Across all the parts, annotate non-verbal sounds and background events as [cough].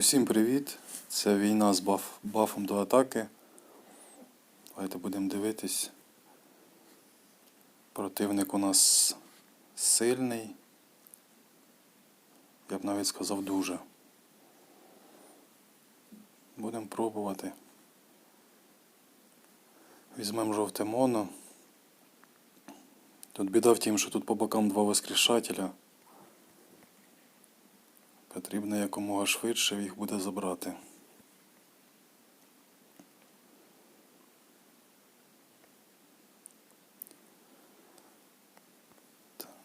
Всім привіт! Це війна з баф, бафом до атаки. Давайте будемо дивитись. Противник у нас сильний. Я б навіть сказав дуже. Будемо пробувати. Візьмемо жовте моно. Тут біда в тім, що тут по бокам два воскрешателя. Потрібно якомога швидше їх буде забрати.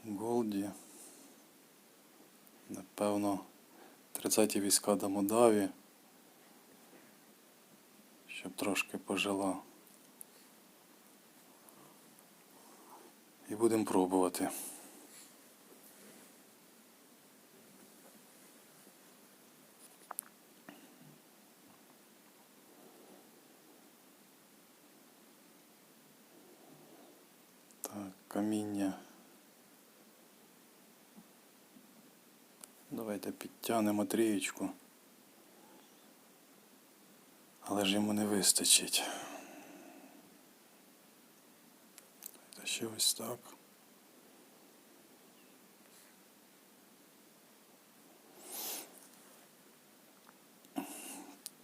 Голді. Напевно, 30-ті війська до Молдаві. Щоб трошки пожила. І будемо пробувати. Так, каміння. Давайте підтягнемо трієчку. Але ж йому не вистачить. Давайте ще ось так.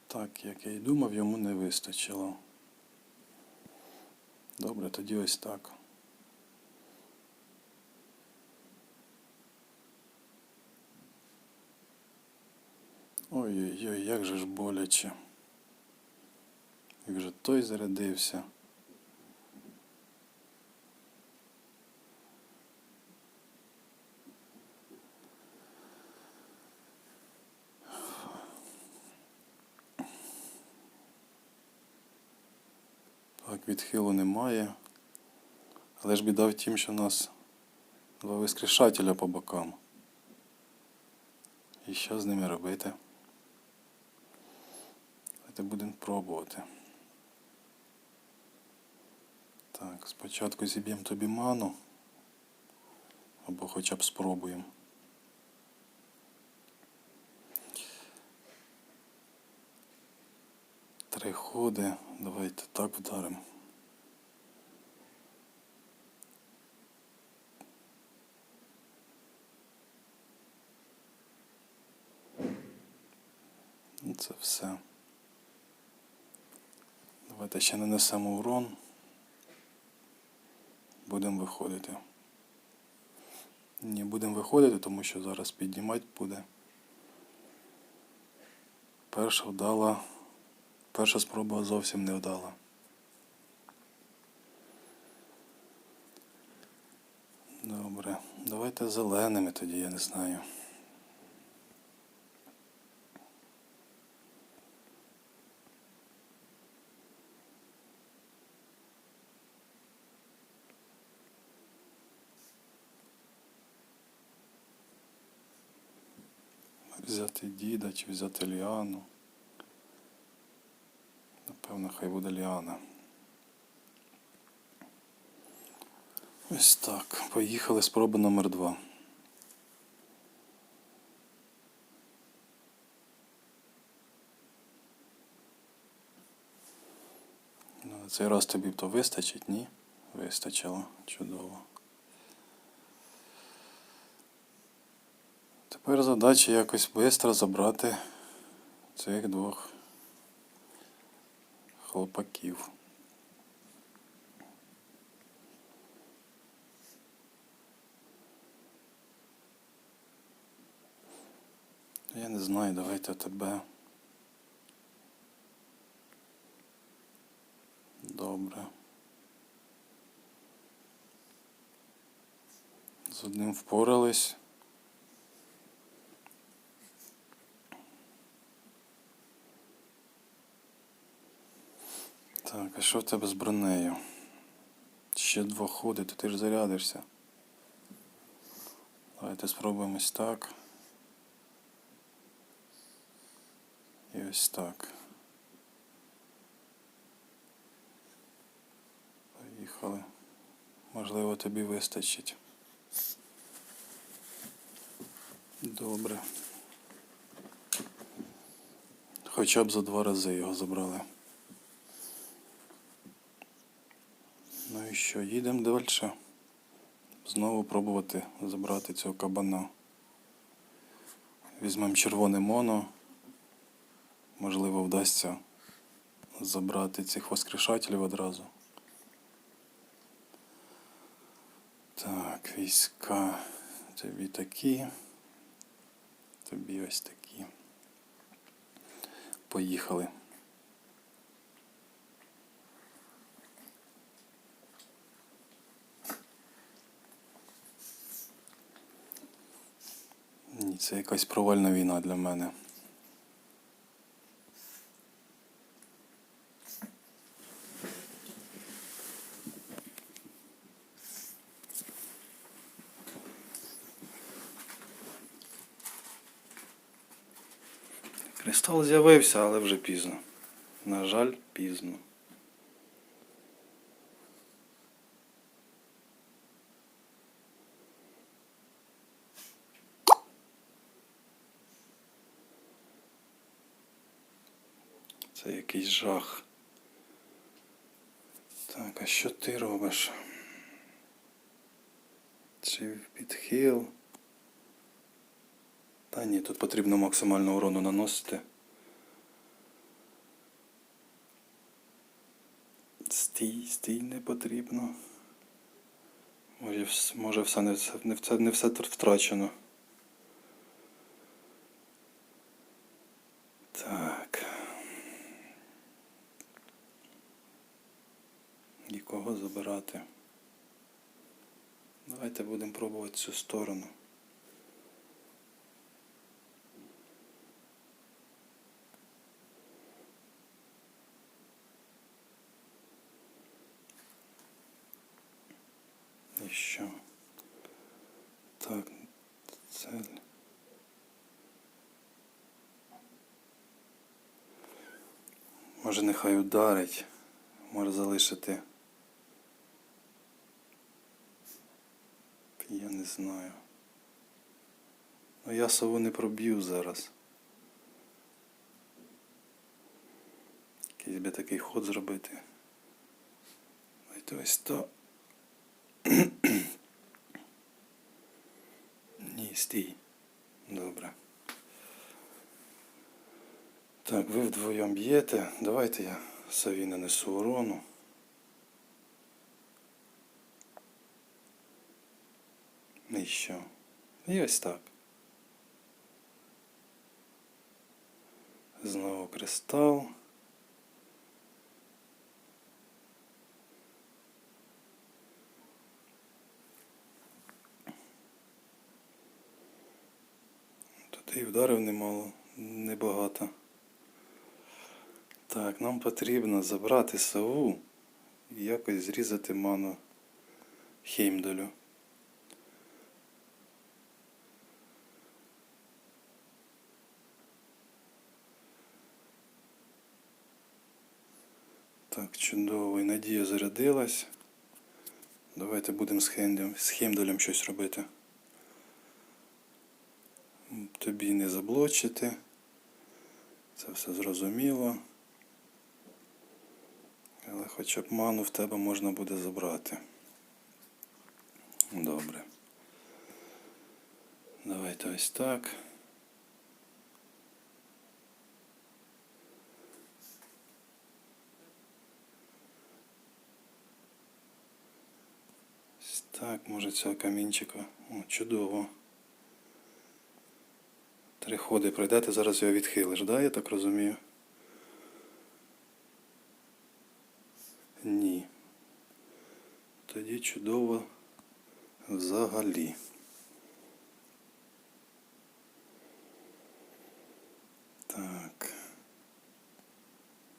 Так, як я й думав, йому не вистачило. Добре, тоді ось так. Ой-ой-ой, як же ж боляче. Як же той зарядився. Так, відхилу немає. Але ж біда в тім, що у нас два воскрешателя по бокам. І що з ними робити? Давайте будемо пробувати. Так, спочатку зіб'ємо тобі ману. Або хоча б спробуємо. Три ходи. Давайте так вдаримо. Ну, Це все. Давайте ще нанесемо урон. Будемо виходити. Ні, будемо виходити, тому що зараз піднімати буде. Перша вдала. Перша спроба зовсім не вдала. Добре. Давайте зеленими тоді, я не знаю. Взяти діда чи взяти Ліану. Напевно, хай буде Ліана. Ось так. Поїхали спроба номер два. Ну, цей раз тобі то вистачить, ні? Вистачило. Чудово. Тепер задача якось швидко забрати цих двох хлопаків. Я не знаю, давайте тебе. Добре. З одним впорались. Що в тебе з бронею? Ще два ходи, то ти ж зарядишся. Давайте спробуємо ось так. І ось так. Поїхали. Можливо, тобі вистачить. Добре. хоча б за два рази його забрали. Ну і що, їдемо далі. Знову пробувати забрати цього кабана. Візьмемо червоне моно. Можливо, вдасться забрати цих воскрешателів одразу. Так, війська. Тобі такі. Тобі ось такі. Поїхали. Ні, це якась провальна війна для мене. Кристал з'явився, але вже пізно. На жаль, пізно. Це якийсь жах. Так, а що ти робиш? Чи в підхил? Та ні, тут потрібно максимально урону наносити. Стій, стій не потрібно. Може, може все не все, не все, не все втрачено. Так. І кого забирати? Давайте будемо пробувати цю сторону. І що? Так, цель. Може нехай ударить, може залишити. Я не знаю. Ну я сову не проб'ю зараз. Якийсь би такий ход зробити. Давайте ось то. [clears throat] Ні, стій. Добре. Так, ви вдвоєм б'єте. Давайте я сові нанесу урону. І що? І ось так. Знову кристал. Тут і вдарив немало, небагато. Так, нам потрібно забрати сову і якось зрізати ману Хеймдолю. Так, чудово, і надія зарядилась. Давайте будемо з Хеймдолем щось робити. Тобі не заблочити. Це все зрозуміло. Але хоча б ману в тебе можна буде забрати. Добре. Давайте ось так. Ось Так, може цього камінчика. О, чудово. Три ходи пройдете, зараз його відхилиш, да, я так розумію? Ні. Тоді чудово взагалі. Так.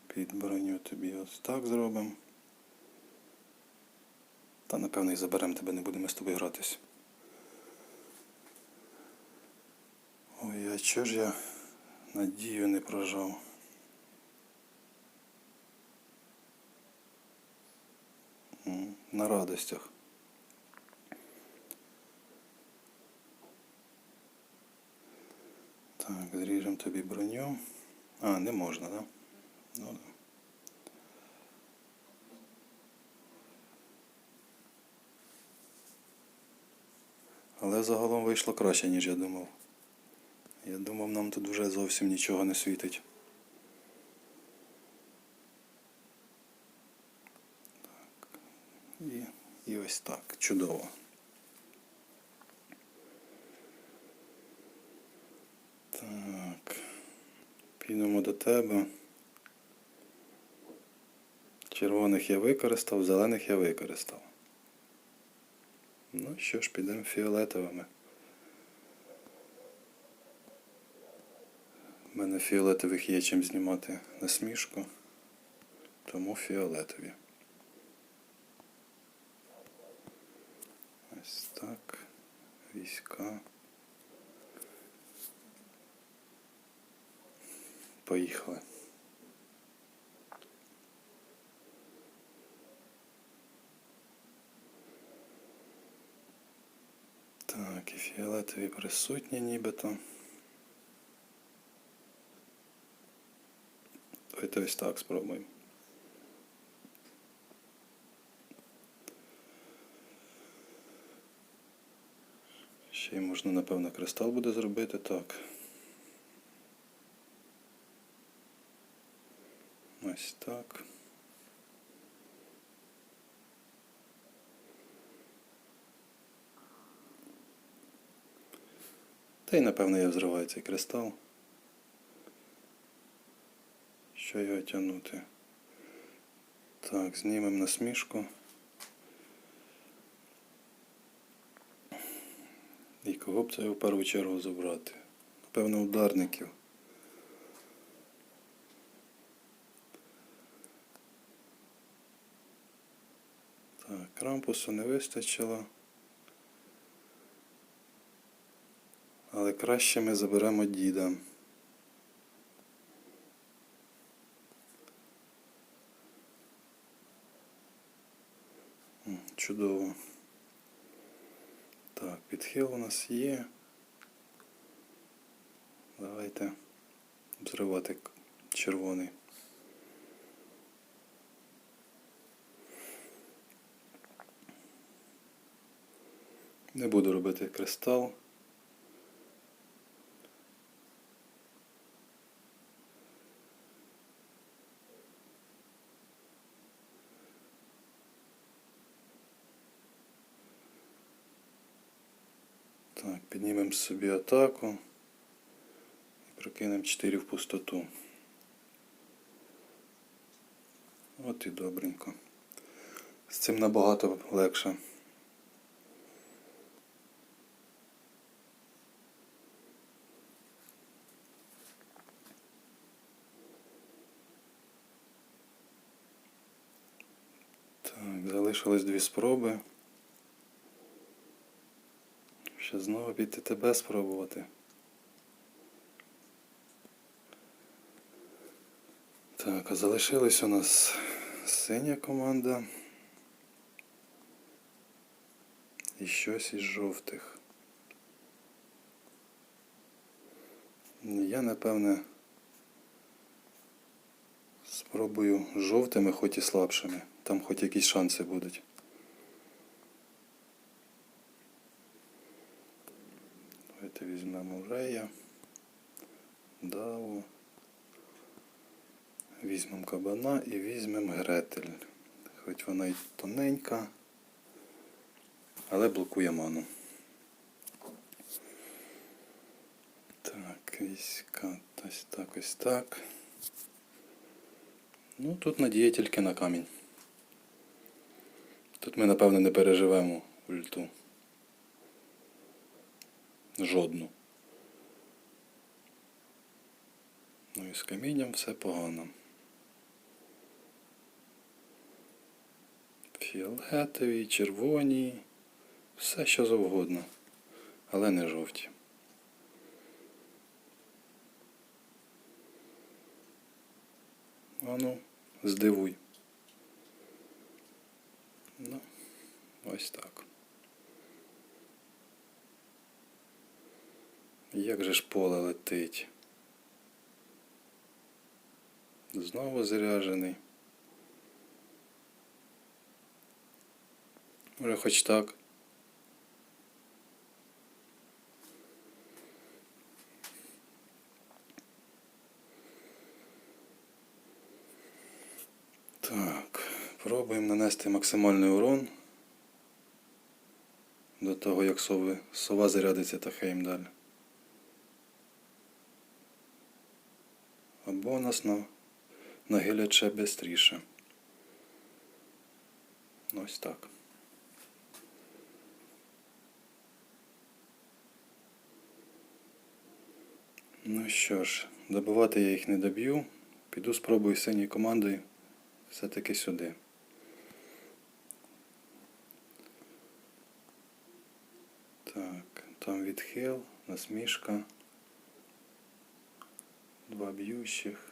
Під броню тобі ось так зробимо. Та напевно і заберемо тебе, не будемо з тобою гратись. Ой, а чого ж я надію не прожав? На радостях. Так, зріжемо тобі броню. А, не можна, так? Да? Ну, Але загалом вийшло краще, ніж я думав. Я думав, нам тут вже зовсім нічого не світить. Так. І, і ось так. Чудово. Так. Підемо до тебе. Червоних я використав, зелених я використав. Ну що ж, підемо фіолетовими. У мене фіолетових є чим знімати насмішку, тому фіолетові. Ось так. Війська. Поїхали. Так, і фіолетові присутні нібито. Давайте ось так спробуємо. Ще й можна, напевно, кристал буде зробити так. Ось так. Та й напевно я взриваю цей кристал. Що його тягнути? Так, знімемо насмішку. І кого б це в першу чергу забрати? Напевно, ударників. Так, крампусу не вистачило. Краще ми заберемо діда. Чудово. Так, підхил у нас є. Давайте взривати червоний. Не буду робити кристал. Так, піднімемо собі атаку і прокинемо 4 в пустоту. От і добренько. З цим набагато легше. Так, залишилось дві спроби. Ще знову піти тебе спробувати. Так, а залишилась у нас синя команда. І щось із жовтих. Я, напевне, спробую жовтими, хоч і слабшими. Там хоч якісь шанси будуть. Давайте візьмемо Рея, Даву, візьмемо кабана і візьмемо Гретель. Хоч вона й тоненька, але блокує ману. Так, війська, ось так, ось так. Ну, тут надія тільки на камінь. Тут ми, напевно, не переживемо ульту. Жодну. Ну і з камінням все погано. Фіолетові, червоні, все що завгодно, але не жовті. Ану, здивуй. Ну, ось так. Як же ж поле летить? Знову заряджений. Може хоч так. Так, пробуємо нанести максимальний урон до того, як сови, сова зарядиться та хейм далі. Або нас на, нагилять ще бистріше. Ось так. Ну що ж, добивати я їх не доб'ю. Піду спробую синьою командою все-таки сюди. Так, там відхил, насмішка. Два б'ющих.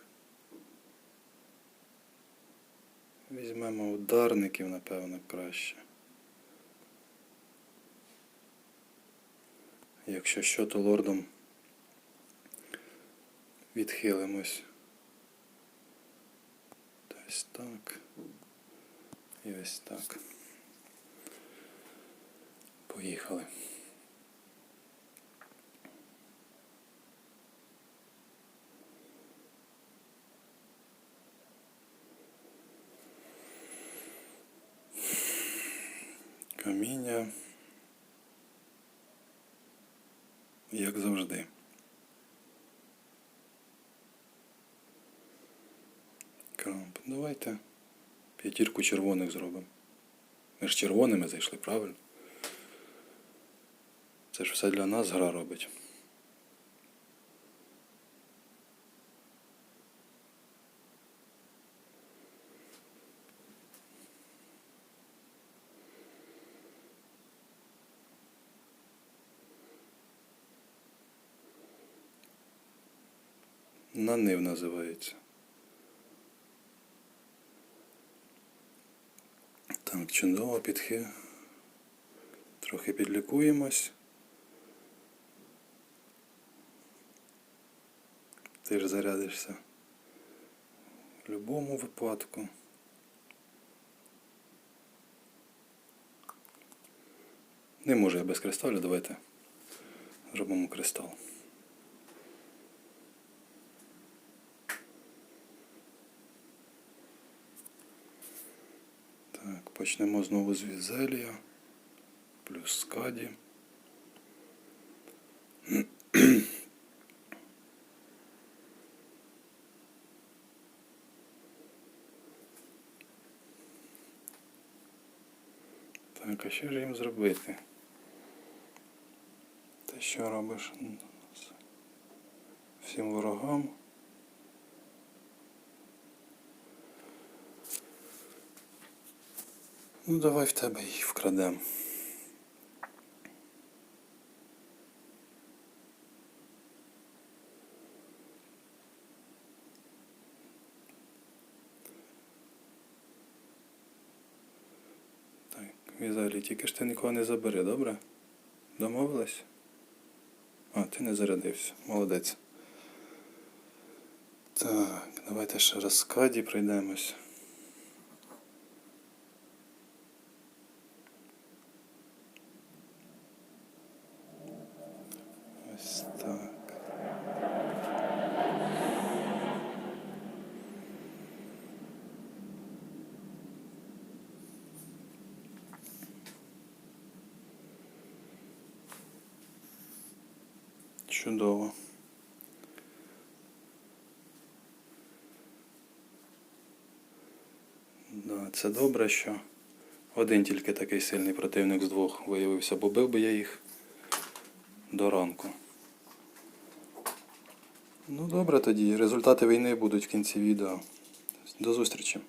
Візьмемо ударників, напевно, краще. Якщо що, то лордом відхилимось. Ось так. І ось так. Поїхали. Каміння. Як завжди. Крамп. Давайте п'ятірку червоних зробимо. Ми ж червоними зайшли, правильно? Це ж все для нас гра робить. Нанив називається. Так, чудово, підхи. Трохи підлікуємось. Ти ж зарядишся в будь-якому випадку. Не можу я без кристалю, давайте зробимо кристал. Так, почнемо знову з Візелія, плюс Скаді. Так, а що ж їм зробити? Ти що робиш? Всім ворогам. Ну, давай в тебе їх вкрадем. Так, Візалі, тільки ж ти нікого не забери, добре? Домовилась? А, ти не зарядився. Молодець. Так, давайте ще раз скаді пройдемось. Ось так. Чудово. Да, це добре, що один тільки такий сильний противник з двох виявився, бо бив би я їх до ранку. Ну добре тоді. Результати війни будуть в кінці відео. До зустрічі.